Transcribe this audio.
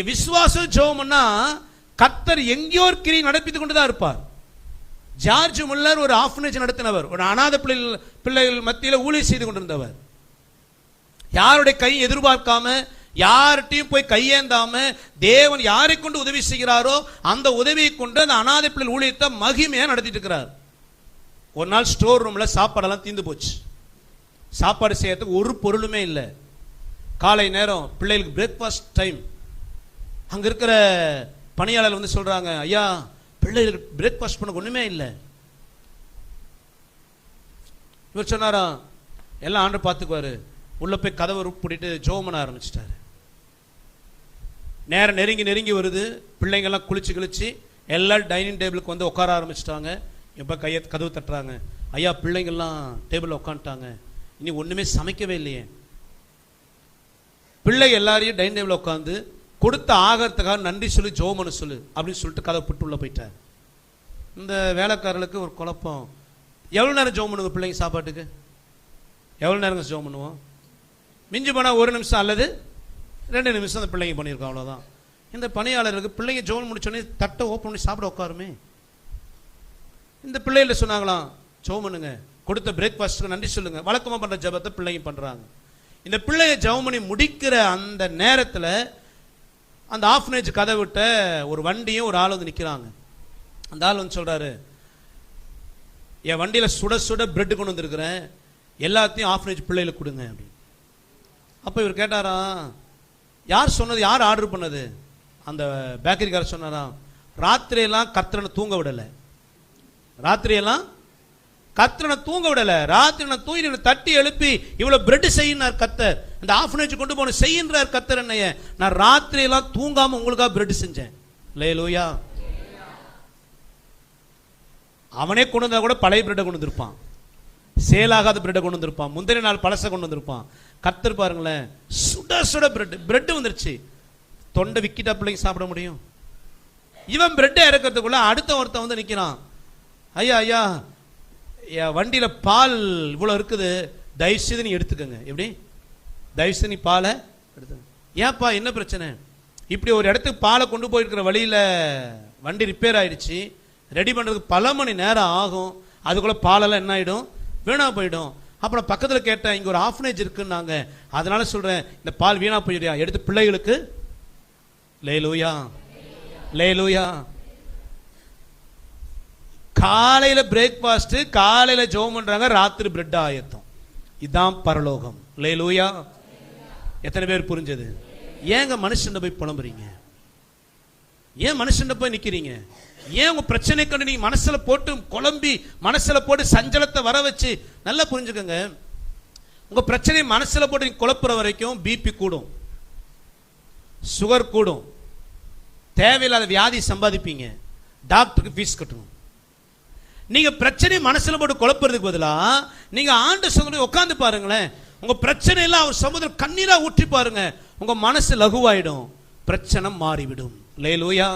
நீ விசுவாசம் ஜோம்னா கத்தர் எங்கேயோ ஒரு கிரியை கொண்டு தான் இருப்பார். ஜார்ஜ் முல்லர் ஒரு ஆஃபனேஜ் நடத்தினவர். ஒரு அநாத பிள்ளைகள் பிள்ளைகள் மத்தியில் ஊழியர் செய்து கொண்டிருந்தவர். யாருடைய கை எதிர்பார்க்காம யார்கிட்டையும் போய் கையேந்தாம தேவன் யாரை கொண்டு உதவி செய்கிறாரோ அந்த உதவியை கொண்டு அந்த அநாத பிள்ளை ஊழியத்தை மகிமையாக நடத்திட்டு இருக்கிறார். ஒரு நாள் ஸ்டோர் ரூம்ல சாப்பாடெல்லாம் தீந்து போச்சு. சாப்பாடு செய்யறதுக்கு ஒரு பொருளுமே இல்லை. காலை நேரம் பிள்ளைகளுக்கு பிரேக்ஃபாஸ்ட் டைம் அங்க இருக்கிற பணியாளர் வந்து சொல்றாங்க ஐயா பிள்ளைகளுக்கு பிரேக்ஃபாஸ்ட் பண்ண ஒண்ணுமே இல்லை. இவர் சொன்னாரா எல்லாம் ஆண்டு பார்த்துக்குவாரு. உள்ள போய் கதவை பூட்டிட்டு ஜோம் பண்ண ஆரம்பிச்சிட்டாரு. நேரம் நெருங்கி நெருங்கி வருது. பிள்ளைங்கெல்லாம் குளிச்சு குளிச்சு எல்லோரும் டைனிங் டேபிளுக்கு வந்து உட்கார ஆரம்பிச்சிட்டாங்க. எப்போ கையை கதவு தட்டுறாங்க. ஐயா பிள்ளைங்கள்லாம் டேபிளில் உட்காந்துட்டாங்க. இனி ஒன்றுமே சமைக்கவே இல்லையே. பிள்ளை எல்லாரையும் டைனிங் டேபிளில் உட்காந்து கொடுத்த ஆகிறதுக்காக நன்றி சொல்லி ஜோமனு சொல்லு அப்படின்னு சொல்லிட்டு கதை புட்டு உள்ளே போயிட்டார். இந்த வேலைக்காரர்களுக்கு ஒரு குழப்பம். எவ்வளோ நேரம் ஜோம் பண்ணுங்க பிள்ளைங்க சாப்பாட்டுக்கு? எவ்வளோ நேரம் ஜோம் பண்ணுவோம்? மிஞ்சி போனால் ஒரு நிமிஷம் அல்லது ரெண்டு நிமிஷம் அந்த பிள்ளைங்க பண்ணியிருக்கோம் அவ்வளோதான் இந்த பணியாளருக்கு பிள்ளைங்க ஜோன் முடிச்சோடனே தட்டை ஓப்பன் பண்ணி சாப்பிட உட்காருமே. இந்த பிள்ளைகள சொன்னாங்களாம் ஜோம் பண்ணுங்க. கொடுத்த பிரேக்ஃபாஸ்ட்டுக்கு நன்றி சொல்லுங்க. வழக்கமாக பண்ணுற ஜபத்தை பிள்ளைங்க பண்ணுறாங்க இந்த பிள்ளைங்க ஜெபம் பண்ணி முடிக்கிற அந்த நேரத்தில் அந்த ஆஃப்னேஜ் கதை விட்ட ஒரு வண்டியும் ஒரு ஆள் வந்து நிற்கிறாங்க அந்த ஆள் வந்து சொல்கிறாரு என் வண்டியில் சுட சுட பிரெட் கொண்டு வந்திருக்கிறேன். எல்லாத்தையும் ஆஃப்னேஜ் பிள்ளைகளுக்கு கொடுங்க. அப்படின்னு. அப்போ இவர் கேட்டாரா யார் சொன்னது? யார் ஆர்டர் பண்ணது? அந்த பேக்கரிக்காரர் சொன்னாராம் ராத்திரியெல்லாம் கத்திரனை தூங்க விடலை. ராத்திரியெல்லாம் கத்திரனை தூங்க விடலை. ராத்திரி நான் தூங்கி என்னை தட்டி எழுப்பி இவ்வளவு பிரெட் செய்யினார் கத்தர். அந்த ஆஃபனேஜ் கொண்டு போன செய்யின்றார் கத்தர் என்னைய. நான் ராத்திரியெல்லாம் தூங்காம உங்களுக்காக பிரெட் செஞ்சேன். லே லூயா அவனே கொண்டு வந்தா கூட பழைய பிரெட்டை கொண்டு வந்திருப்பான். சேலாகாத பிரெட்டை கொண்டு வந்திருப்பான். முந்தின நாள் பழசை கொண்டு வந்திருப்பான். கத்தர் பாருங்களேன் சுட சுட பிரெட் பிரெட் வந்துருச்சு. தொண்டை விக்கிட்டா பிள்ளைங்க சாப்பிட முடியும். இவன் பிரெட்டை இறக்கிறதுக்குள்ள அடுத்த ஒருத்தன் வந்து நிற்கிறான் ஐயா ஐயா வண்டியில் பால் இவ்வளோ இருக்குது தயவுசெய்து நீ எடுத்துக்கோங்க. எப்படி? தயவுசெய்து நீ பாலை எடுத்துங்க ஏன்ப்பா என்ன பிரச்சனை? இப்படி ஒரு இடத்துக்கு பாலை கொண்டு போயிருக்கிற வழியில் வண்டி ரிப்பேர் ஆயிடுச்சு. ரெடி பண்ணுறதுக்கு பல மணி நேரம் ஆகும். அதுக்குள்ளே பாலெல்லாம் என்ன ஆகிடும் வீணாக போயிடும். அப்புறம் பக்கத்தில் கேட்டேன் இங்கே ஒரு ஆஃப்னேஜ் இருக்குன்னாங்க. அதனால சொல்கிறேன் இந்த பால் வீணாக போயிடுறியா எடுத்து பிள்ளைகளுக்கு லேலூயா. லேலூயா. காலையில் பிரேக்ஃபாஸ்ட்டு காலையில் ஜெபம் பண்ணுறாங்க ராத்திரி பிரெட் ஆயத்தம். இதான் பரலோகம். லேலூயா எத்தனை பேர் புரிஞ்சது? ஏங்க மனுஷன் போய் புலம்புறீங்க? ஏன் மனுஷன் போய் நிற்கிறீங்க ஏன் உங்கள் பிரச்சனை கண்டு நீங்கள் மனசில் போட்டு குழம்பி மனசில் போட்டு சஞ்சலத்தை வர வச்சு நல்லா புரிஞ்சுக்கோங்க. உங்கள் பிரச்சனையை மனசில் போட்டு நீங்கள் குழப்புற வரைக்கும் பிபி கூடும். சுகர் கூடும். தேவையில்லாத வியாதி சம்பாதிப்பீங்க. டாக்டருக்கு ஃபீஸ் கட்டணும். நீங்க பிரச்சனையை மனசுல போட்டு குழப்புறதுக்கு பதிலா நீங்க ஆண்டு சமுதிரம் உட்காந்து பாருங்களேன். உங்க பிரச்சனை எல்லாம் அவர் சமுதிரம் கண்ணீரா ஊற்றி பாருங்க. உங்க மனசு லகுவாயிடும். பிரச்சனை மாறிவிடும். லேலூயா.